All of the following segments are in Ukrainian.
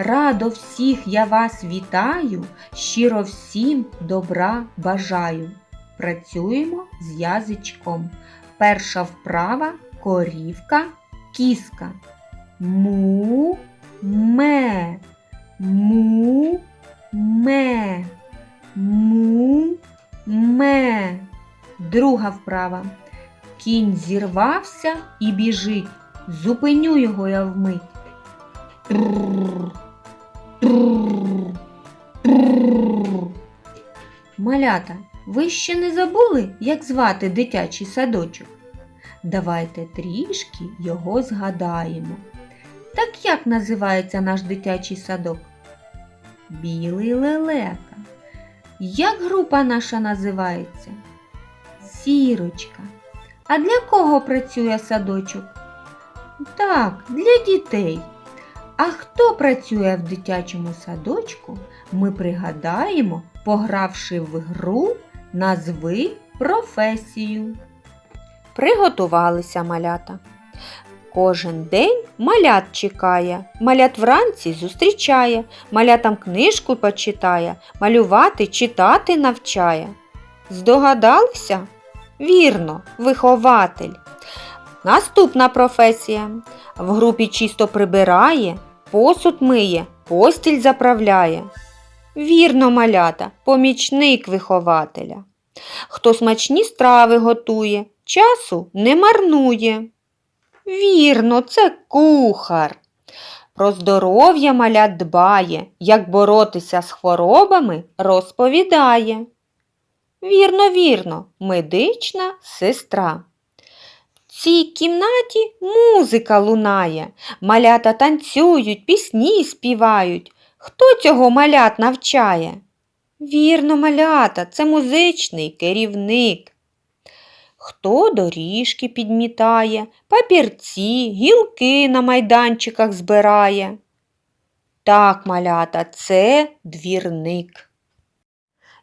Радо всіх я вас вітаю, щиро всім добра бажаю. Працюємо з язичком. Перша вправа корівка, кіска. Му, ме, му, ме, му, ме. Друга вправа. Кінь зірвався і біжить. Зупиню його я вмить. Малята, ви ще не забули, як звати дитячий садочок? Давайте трішки його згадаємо. Так як називається наш дитячий садок? Білий лелека. Як група наша називається? Сірочка. А для кого працює садочок? Так, для дітей. А хто працює в дитячому садочку, ми пригадаємо, погравши в гру назви професію. Приготувалися малята. Кожен день малят чекає, малят вранці зустрічає, малятам книжку почитає, малювати, читати навчає. Здогадалися? Вірно, вихователь. Наступна професія. В групі чисто прибирає, посуд миє, постіль заправляє. Вірно, малята, помічник вихователя. Хто смачні страви готує, часу не марнує. Вірно, це кухар. Про здоров'я малят дбає, як боротися з хворобами розповідає. Вірно, вірно, медична сестра. Цій кімнаті музика лунає, малята танцюють, пісні співають. Хто цього малят навчає? Вірно, малята, це музичний керівник. Хто доріжки підмітає, папірці, гілки на майданчиках збирає? Так, малята, це двірник.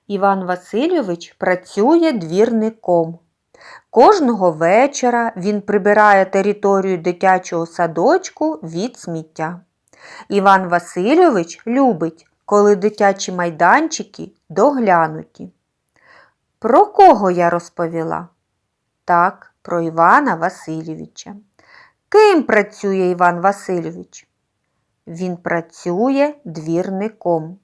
Іван Васильович працює двірником. Кожного вечора він прибирає територію дитячого садочку від сміття. Іван Васильович любить, коли дитячі майданчики доглянуті. Про кого я розповіла? Так, про Івана Васильовича. Ким працює Іван Васильович? Він працює двірником.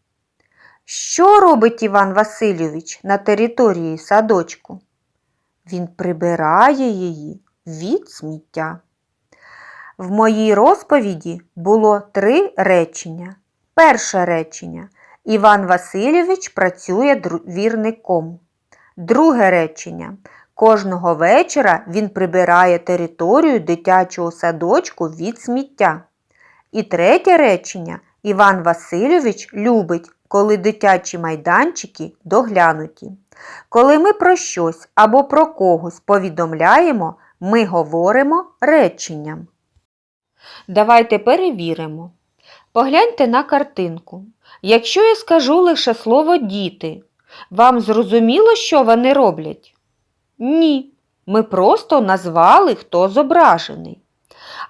Що робить Іван Васильович на території садочку? Він прибирає її від сміття. В моїй розповіді було три речення. Перше речення. Іван Васильович працює двірником. Друге речення. Кожного вечора він прибирає територію дитячого садочку від сміття. І третє речення. Іван Васильович любить, коли дитячі майданчики доглянуті. Коли ми про щось або про когось повідомляємо, ми говоримо реченням. Давайте перевіримо. Погляньте на картинку. Якщо я скажу лише слово діти, вам зрозуміло, що вони роблять? Ні. Ми просто назвали, хто зображений.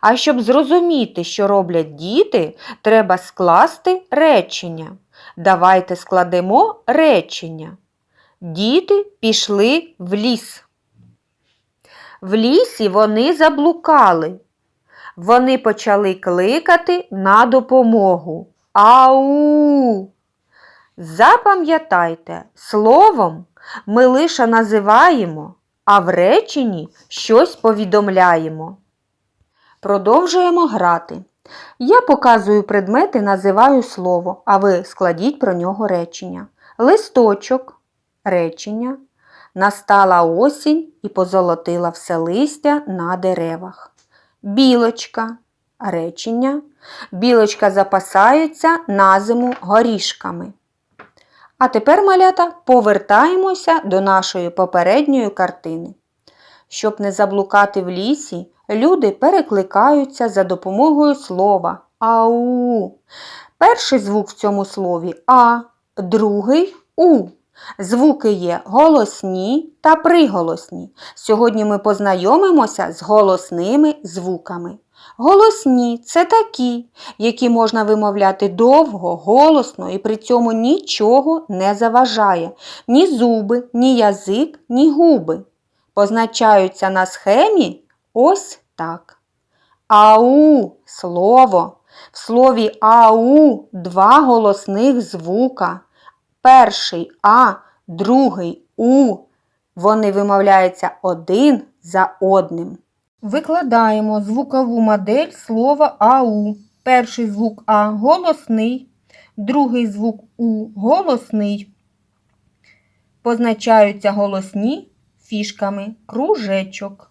А щоб зрозуміти, що роблять діти, треба скласти речення. Давайте складемо речення. Діти пішли в ліс. В лісі вони заблукали. Вони почали кликати на допомогу. Ау! Запам'ятайте, словом ми лише називаємо, а в реченні щось повідомляємо. Продовжуємо грати. Я показую предмети, називаю слово, а ви складіть про нього речення. Листочок, речення. Настала осінь і позолотила все листя на деревах. Білочка, речення. Білочка запасаються на зиму горішками. А тепер, малята, повертаємося до нашої попередньої картини. Щоб не заблукати в лісі, люди перекликаються за допомогою слова ау. Перший звук в цьому слові А, другий У. Звуки є голосні та приголосні. Сьогодні ми познайомимося з голосними звуками. Голосні це такі, які можна вимовляти довго, голосно і при цьому нічого не заважає. Ні зуби, ні язик, ні губи. Позначаються на схемі ось так. Ау слово. В слові ау два голосних звука. Перший А, другий У. Вони вимовляються один за одним. Викладаємо звукову модель слова ау. Перший звук А голосний, другий звук У голосний. Позначаються голосні фішками кружечок.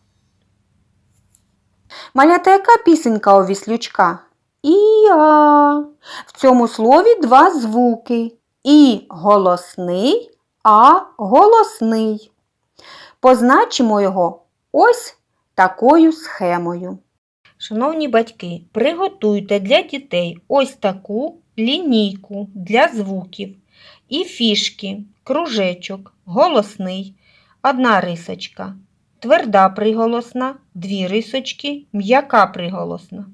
Малята яка пісенька у віслючка? І-а. В цьому слові два звуки. І голосний, а голосний. Позначимо його ось такою схемою. Шановні батьки, приготуйте для дітей ось таку лінійку для звуків і фішки, кружечок, голосний, одна рисочка, тверда приголосна, дві рисочки, м'яка приголосна.